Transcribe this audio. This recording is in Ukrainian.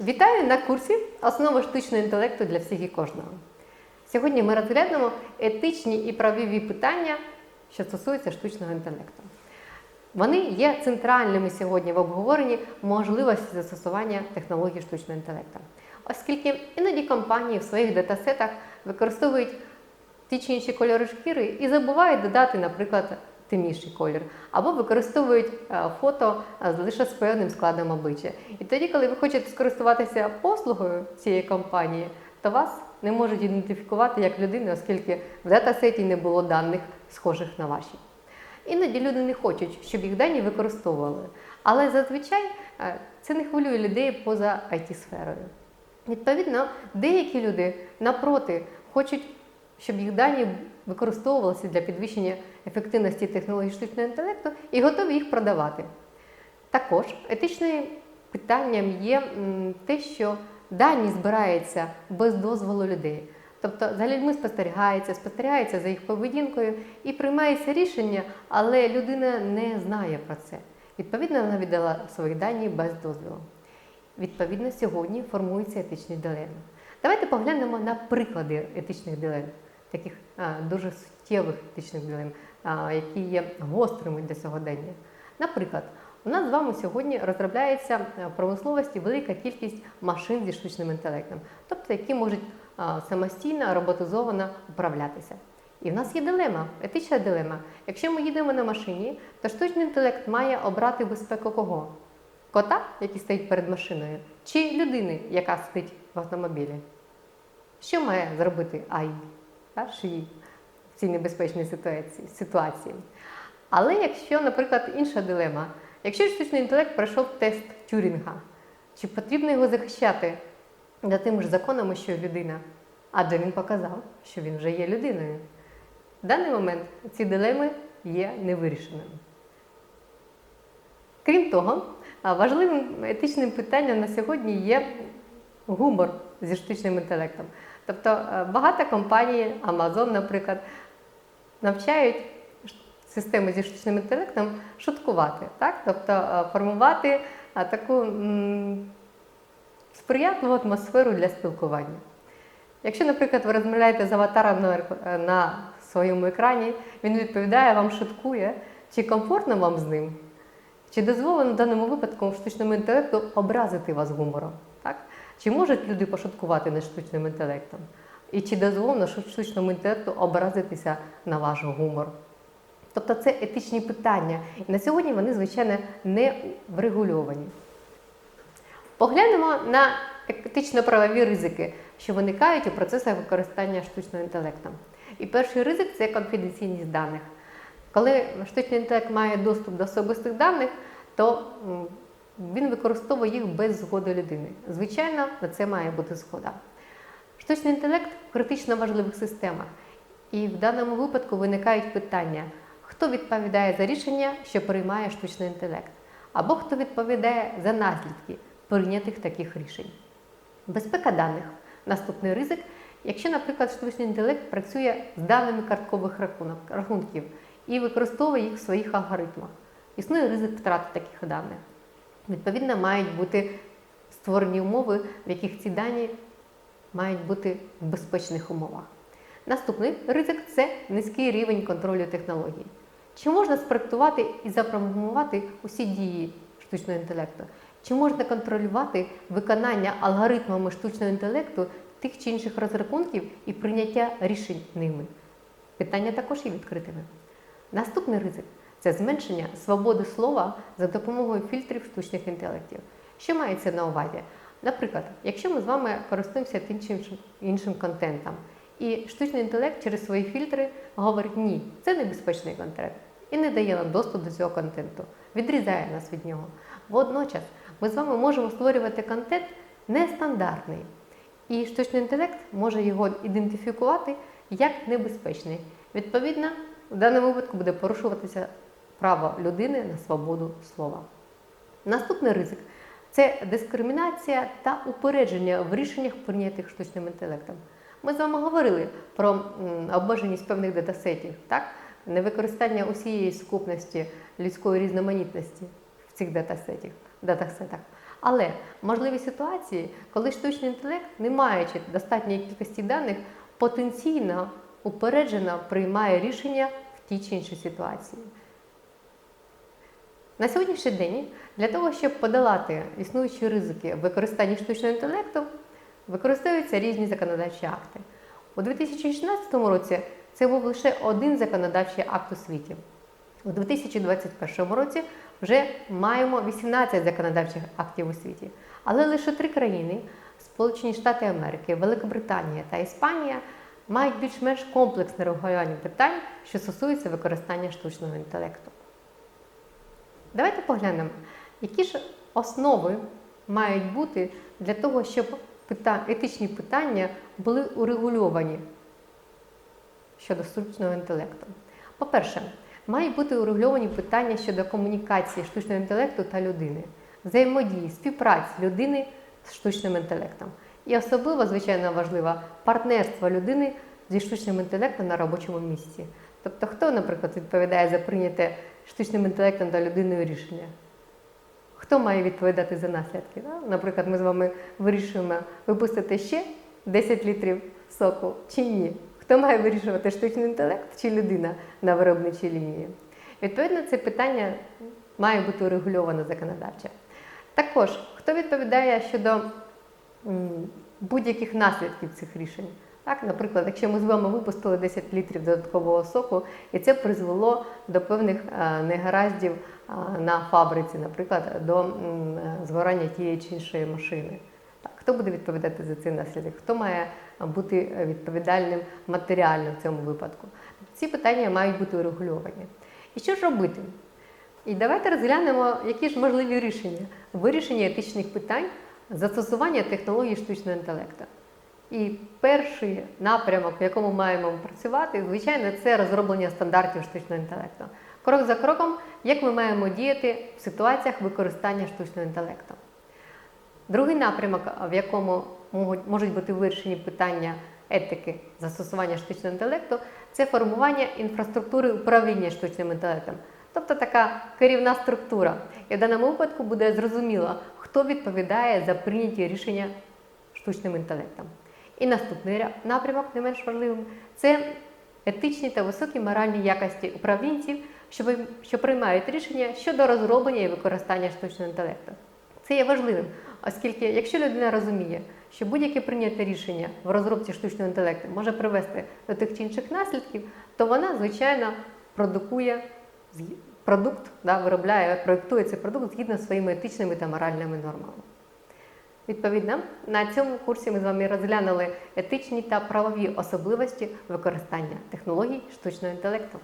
Вітаю на курсі Основи штучного інтелекту для всіх і кожного. Сьогодні ми розглянемо етичні і правові питання, що стосуються штучного інтелекту. Вони є центральними сьогодні в обговоренні можливості застосування технологій штучного інтелекту, оскільки іноді компанії в своїх датасетах використовують ті чи інші кольори шкіри і забувають додати, наприклад, темніший колір, або використовують е, фото е, лише з певним складом обличчя. І тоді, коли ви хочете скористуватися послугою цієї компанії, то вас не можуть ідентифікувати як людину, оскільки в датасеті не було даних схожих на ваші. Іноді люди не хочуть, щоб їх дані використовували. Але зазвичай е, це не хвилює людей поза IT-сферою. Відповідно, деякі люди напроти хочуть, щоб їх дані використовувалися для підвищення ефективності технологій штучного інтелекту і готові їх продавати. Також етичним питанням є те, що дані збираються без дозволу людей. Тобто за людьми спостерігається, спостерігається за їх поведінкою і приймається рішення, але людина не знає про це. Відповідно, вона віддала свої дані без дозволу. Відповідно, сьогодні формуються етичні дилеми. Давайте поглянемо на приклади етичних дилем, таких а, дуже суттєвих етичних дилем, а, які є гострими для сьогодення. Наприклад, у нас з вами сьогодні розробляється в промисловості велика кількість машин зі штучним інтелектом, тобто які можуть самостійно роботизовано управлятися. І в нас є дилема, етична дилема. Якщо ми їдемо на машині, то штучний інтелект має обрати безпеку кого? Кота, який стоїть перед машиною, чи людини, яка сидить в автомобілі? Що має зробити АІ шиї в цій небезпечній ситуації, ситуації? Але якщо, наприклад, інша дилема, якщо штучний інтелект пройшов тест Тюрінга, чи потрібно його захищати за тими ж законами, що людина? Адже він показав, що він вже є людиною. В даний момент ці дилеми є невирішеними. Крім того, важливим етичним питанням на сьогодні є гумор зі штучним інтелектом. Тобто е, багато компаній, Amazon, наприклад, навчають систему зі штучним інтелектом шуткувати, так? тобто е, формувати таку м, сприятливу атмосферу для спілкування. Якщо, наприклад, ви розмовляєте з аватаром на, своєму екрані, він відповідає, вам шуткує, чи комфортно вам з ним, чи дозволено в даному випадку штучному інтелекту образити вас гумором? Так? Чи можуть люди пошуткувати над штучним інтелектом? І чи дозволено штучному інтелекту образитися на ваш гумор? Тобто це етичні питання. І на сьогодні вони, звичайно, не врегульовані. Поглянемо на етично-правові ризики, що виникають у процесах використання штучного інтелекту. І перший ризик це конфіденційність даних. Коли штучний інтелект має доступ до особистих даних, то він використовує їх без згоди людини. Звичайно, на це має бути згода. Штучний інтелект критично важливих системах. І в даному випадку виникають питання, хто відповідає за рішення, що приймає штучний інтелект, або хто відповідає за наслідки прийнятих таких рішень. Безпека даних. Наступний ризик, якщо, наприклад, штучний інтелект працює з даними карткових рахунок, рахунків і використовує їх в своїх алгоритмах. Існує ризик втрати таких даних. Відповідно, мають бути створені умови, в яких ці дані мають бути в безпечних умовах. Наступний ризик це низький рівень контролю технологій. Чи можна спроектувати і запрограмувати усі дії штучного інтелекту? Чи можна контролювати виконання алгоритмами штучного інтелекту тих чи інших розрахунків і прийняття рішень ними? Питання також є відкритими. Наступний ризик це зменшення свободи слова за допомогою фільтрів штучних інтелектів. Що мається на увазі? Наприклад, якщо ми з вами користуємося іншим, іншим контентом, і штучний інтелект через свої фільтри говорить ні, це небезпечний контент і не дає нам доступ до цього контенту, відрізає нас від нього. Водночас ми з вами можемо створювати контент нестандартний, і штучний інтелект може його ідентифікувати як небезпечний. Відповідно, в даному випадку буде порушуватися право людини на свободу слова. Наступний ризик це дискримінація та упередження в рішеннях, прийнятих штучним інтелектом. Ми з вами говорили про обмеженість певних датасетів, так? невикористання усієї сукупності людської різноманітності в цих датасетах. Датасетах. Але можливі ситуації, коли штучний інтелект, не маючи достатньої кількості даних, потенційно упереджено приймає рішення в тій чи іншій ситуації. На сьогоднішній день для того, щоб подолати існуючі ризики використання штучного інтелекту, використовуються різні законодавчі акти. У 2016 році це був лише один законодавчий акт у світі. У 2021 році вже маємо 18 законодавчих актів у світі. Але лише три країни Сполучені Штати Америки, Великобританія та Іспанія мають більш-менш комплексне регулювання питань, що стосуються використання штучного інтелекту. Давайте поглянемо, які ж основи мають бути для того, щоб етичні питання були урегульовані щодо штучного інтелекту. По-перше, мають бути урегульовані питання щодо комунікації штучного інтелекту та людини, взаємодії, співпраці людини з штучним інтелектом. І особливо, звичайно, важливо партнерство людини зі штучним інтелектом на робочому місці. Тобто, хто, наприклад, відповідає за прийняте штучним інтелектом та людиною рішення? Хто має відповідати за наслідки? да? Наприклад, ми з вами вирішуємо випустити ще 10 літрів соку чи ні. Хто має вирішувати штучний інтелект чи людина на виробничій лінії? Відповідно, це питання має бути урегульовано законодавчо. Також, хто відповідає щодо будь-яких наслідків цих рішень? Так, наприклад, якщо ми з вами випустили 10 літрів додаткового соку, і це призвело до певних е, негараздів е, на фабриці, наприклад, до е, згорання тієї чи іншої машини. Хто буде відповідати за цей наслідок? Хто має бути відповідальним матеріально в цьому випадку? Ці питання мають бути урегульовані. І що ж робити? І давайте розглянемо, які ж можливі рішення вирішення етичних питань застосування технологій штучного інтелекту. І перший напрямок, в якому маємо працювати, звичайно, це розроблення стандартів штучного інтелекту. Крок за кроком, як ми маємо діяти в ситуаціях використання штучного інтелекту. Другий напрямок, в якому можуть- бути вирішені питання етики застосування штучного інтелекту, це формування інфраструктури управління штучним інтелектом. Тобто така керівна структура. І в даному випадку буде зрозуміло, хто відповідає за прийняті рішення штучним інтелектом. І наступний напрямок, не менш важливим, це етичні та високі моральні якості управлінців, що приймають рішення щодо розроблення і використання штучного інтелекту. Це є важливим, оскільки якщо людина розуміє, що будь-яке прийняте рішення в розробці штучного інтелекту може привести до тих чи інших наслідків, то вона, звичайно, продукує продукт, да, виробляє, проєктує цей продукт згідно зі своїми етичними та моральними нормами. Відповідно, на цьому курсі ми з вами розглянули етичні та правові особливості використання технологій штучного інтелекту.